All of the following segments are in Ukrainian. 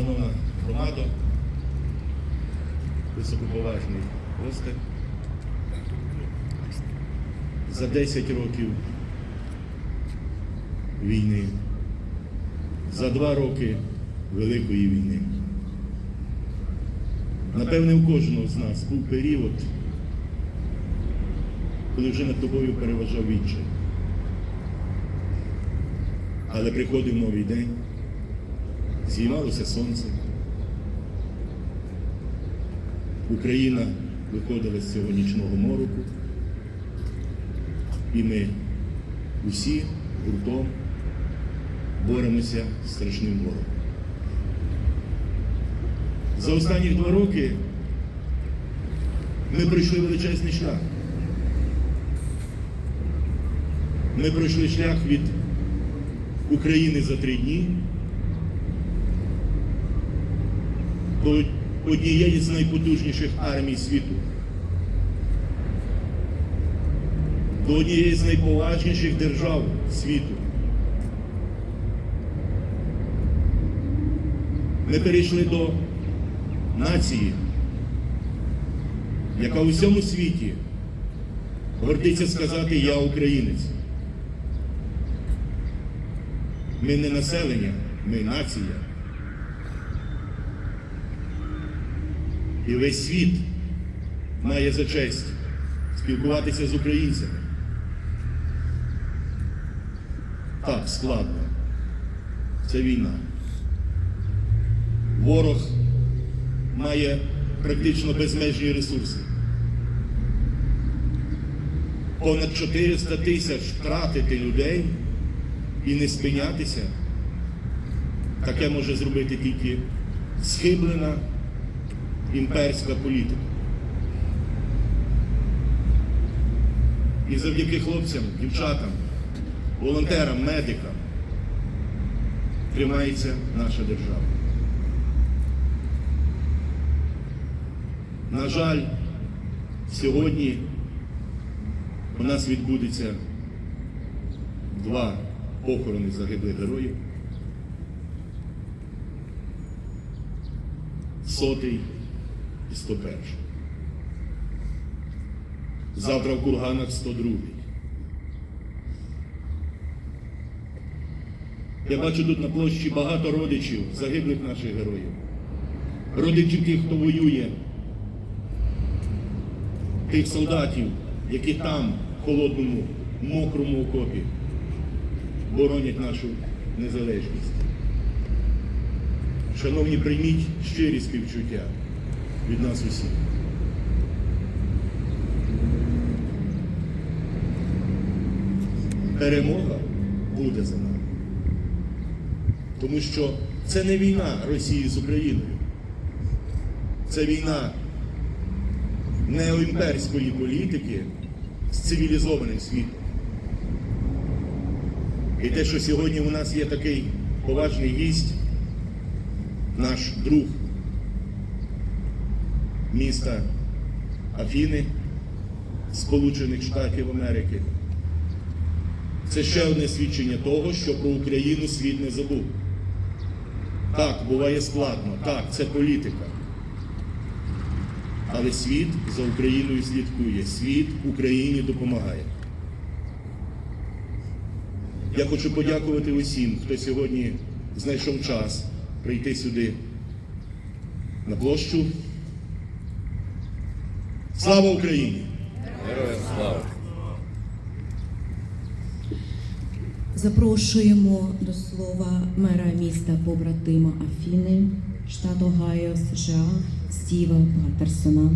Шановна громада, високоповажний гости, за 10 років війни, за 2 роки Великої війни. Напевне, у кожного з нас був період, коли вже над тобою переважав відчай. Але приходив новий день зіймалося сонце. Україна виходила з цього нічного мороку, і ми усі гуртом боремося з страшним ворогом. За останні два роки ми пройшли величезний шлях. Ми пройшли шлях від України за три дні до однієї з найпотужніших армій світу, до однієї з найповажніших держав світу. Ми перейшли до нації, яка у всьому світі гордиться сказати Я українець. Ми не населення, ми нація. І весь світ має за честь спілкуватися з українцями. Так, складно. Це війна. Ворог має практично безмежні ресурси. Понад 400 тисяч втратити людей і не спинятися, таке може зробити тільки схиблена імперська політика. І завдяки хлопцям, дівчатам, волонтерам, медикам тримається наша держава. На жаль, сьогодні у нас відбудеться два похорони загиблих героїв. Сотий і 101. Завтра в Курганах 102. Я бачу тут на площі багато родичів загиблих наших героїв. Родичів тих, хто воює, тих солдатів, які там, в холодному, мокрому окопі, боронять нашу незалежність. Шановні, прийміть щирі співчуття від нас усіх. Перемога буде за нами. Тому що це не війна Росії з Україною. Це війна неоімперської політики з цивілізованим світом. І те, що сьогодні у нас є такий поважний гість, наш друг міста Афіни, Сполучених Штатів Америки. Це ще одне свідчення того, що про Україну світ не забув. Так, буває складно, так, це політика. Але світ за Україною слідкує, світ Україні допомагає. Я хочу подякувати усім, хто сьогодні знайшов час прийти сюди на площу. Слава Україні! Героям слава! Запрошуємо до слова мера міста побратима Афіни, штат Огайо, США Стіва Патерсона.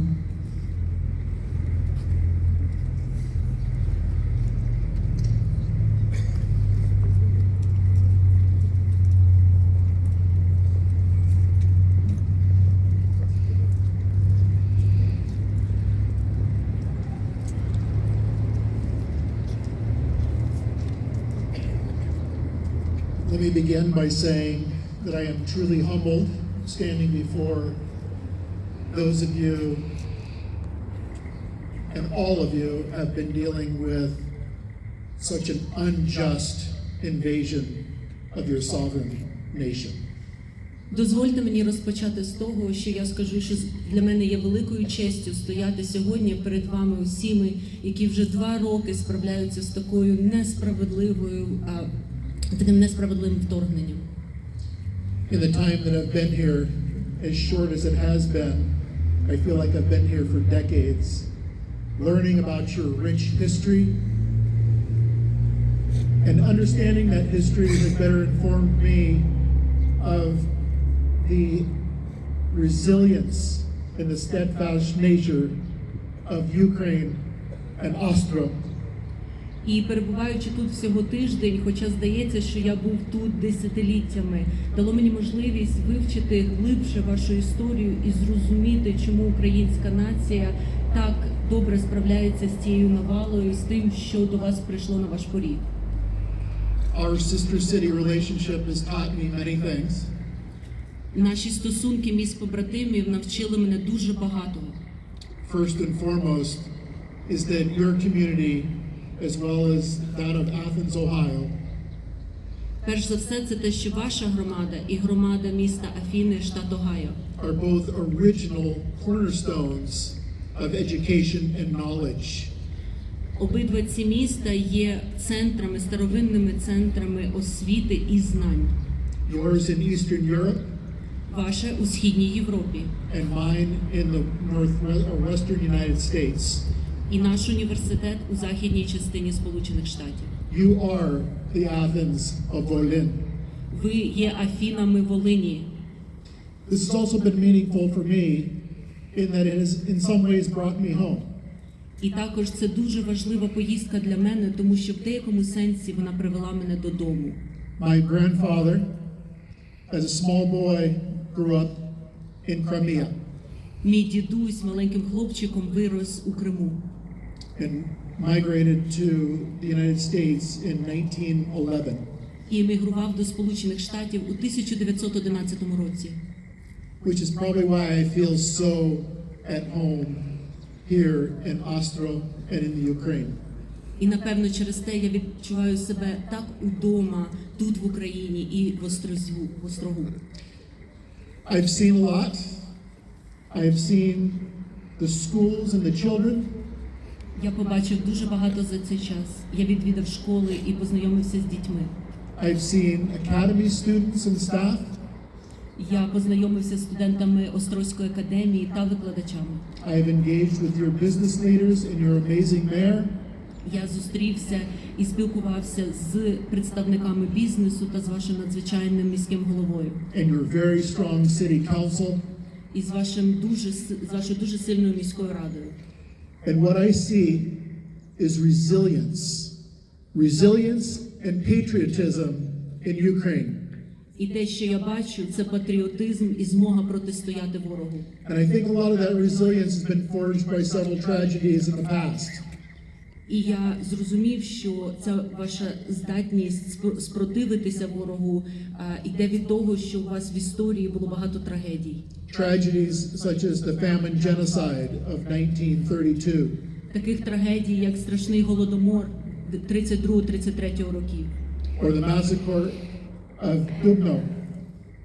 Me begin by saying that I am truly humbled standing before those of you and all of you have been dealing with such an unjust invasion of your sovereign nation. Дозвольте мені розпочати з того, що я скажу, що для мене є великою честю стояти сьогодні перед вами усіми, які вже два роки справляються з такою несправедливою, таким несправедливим вторгненням. In the time that I've been here, as short as it has been, I feel like I've been here for decades, learning about your rich history and understanding that history has better informed me of the resilience and the steadfast nature of Ukraine and Ostro. І перебуваючи тут всього тиждень, хоча здається, що я був тут десятиліттями, дало мені можливість вивчити глибше вашу історію і зрозуміти, чому українська нація так добре справляється з цією навалою, з тим, що до вас прийшло на ваш поріг. Our sister city relationship has taught me many things. Наші стосунки міст побратимів навчили мене дуже багато. First and foremost is that your community, as well as that of Athens, Ohio, Перш за все, це те, що ваша громада і громада міста Афіни, штат Огайо, are both original cornerstones of education and knowledge. обидва ці міста є центрами, старовинними центрами освіти і знань. Yours in Eastern Europe Ваше у східній Європі and mine in the north or western United States. І наш університет у західній частині Сполучених Штатів. You are the Athens of Volin. Ви є Афінами Волині. This has also been meaningful for me in that it has in some ways brought me home. І також це дуже важлива поїздка для мене, тому що в деякому сенсі вона привела мене додому. My grandfather, as a small boy, grew up in Crimea Мій дідусь маленьким хлопчиком вирос у Криму and migrated to the United States in 1911. і емігрував до Сполучених Штатів у 1911 році. which is probably why I feel so at home here in Ostro and in the Ukraine. І напевно через те я відчуваю себе так удома тут в Україні і в Острозю, в Острогу. I've seen a lot. I've seen the schools and the children. Я побачив дуже багато за цей час. Я відвідав школи і познайомився з дітьми. I've seen academy students and staff. Я познайомився з студентами Острозької академії та викладачами. I've engaged with your business leaders and your amazing mayor. Я зустрівся і спілкувався з представниками бізнесу та з вашим надзвичайним міським головою, and your very strong city council. І з вашим дуже з вашою дуже сильною міською радою. And what I see is resilience, resilience and patriotism in Ukraine. І те, що я бачу, це патріотизм і змога протистояти ворогу. And I think a lot of that resilience has been forged by several tragedies in the past. І я зрозумів, що ця ваша здатність спро- спротивитися ворогу йде від того, що у вас в історії було багато трагедій. Tragedies such as the famine genocide of 1932, Таких трагедій, як страшний голодомор 32-33 років, or the massacre of Dubno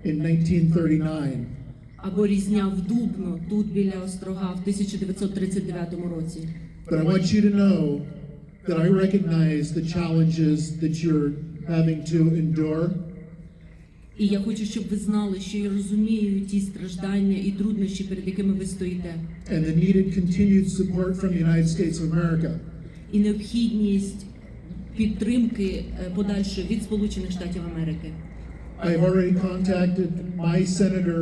in 1939, або різня в Дубно, тут біля острога в 1939 році. But I want you to know that I recognize the challenges that you're having to endure. І я хочу, щоб ви знали, що я розумію ті страждання і труднощі, перед якими ви стоїте, and the needed continued support from the United States of America. і необхідність підтримки е, подальшої від Сполучених Штатів Америки. I have already contacted my senator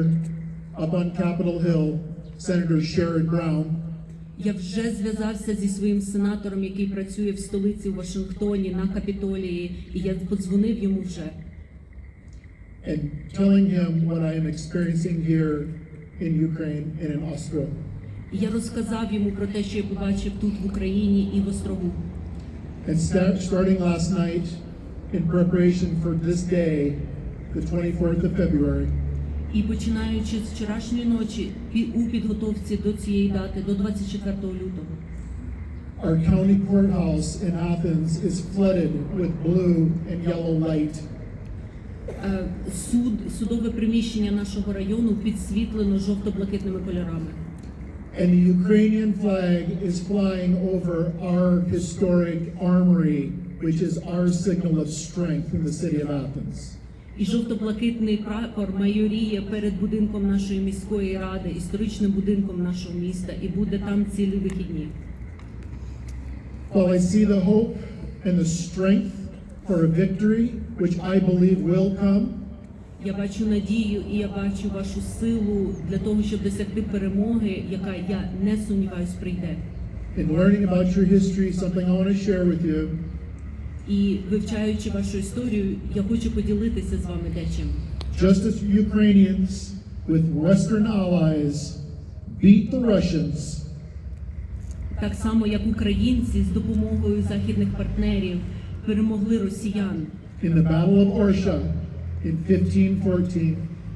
up on Capitol Hill, Senator Sherrod Brown, Я вже зв'язався зі своїм сенатором, який працює в столиці в Вашингтоні на Капітолії, і я подзвонив йому вже. and telling him what I am experiencing here in Ukraine and in Austria. І я розказав йому про те, що я побачив тут в Україні і в Острогу. And sta- starting last night, in preparation for this day, the 24th of February, І починаючи з вчорашньої ночі у підготовці до цієї дати, до 24 лютого, our county courthouse in Athens is flooded with blue and yellow light. Е, Суд, судове приміщення нашого району підсвітлено жовто-блакитними кольорами. And the Ukrainian flag is flying over our historic armory, which is our signal of strength in the city of Athens. І жовто-блакитний прапор майоріє перед будинком нашої міської ради, історичним будинком нашого міста, і буде там цілі вихідні. While I see the hope and the strength for a victory, which I believe will come, Я бачу надію і я бачу вашу силу для того, щоб досягти перемоги, яка я не сумніваюсь прийде. in learning about your history, something I want to share with you І вивчаючи вашу історію, я хочу поділитися з вами дечим. just as Ukrainians with Western allies beat the Russians Так само, як українці з допомогою західних партнерів перемогли росіян in the Battle of Orsha in 1514,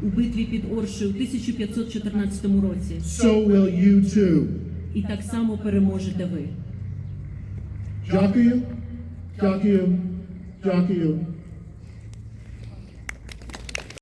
у битві під Оршею у 1514 році. so will you too. І так само переможете ви. Дякую, дякую, дякую.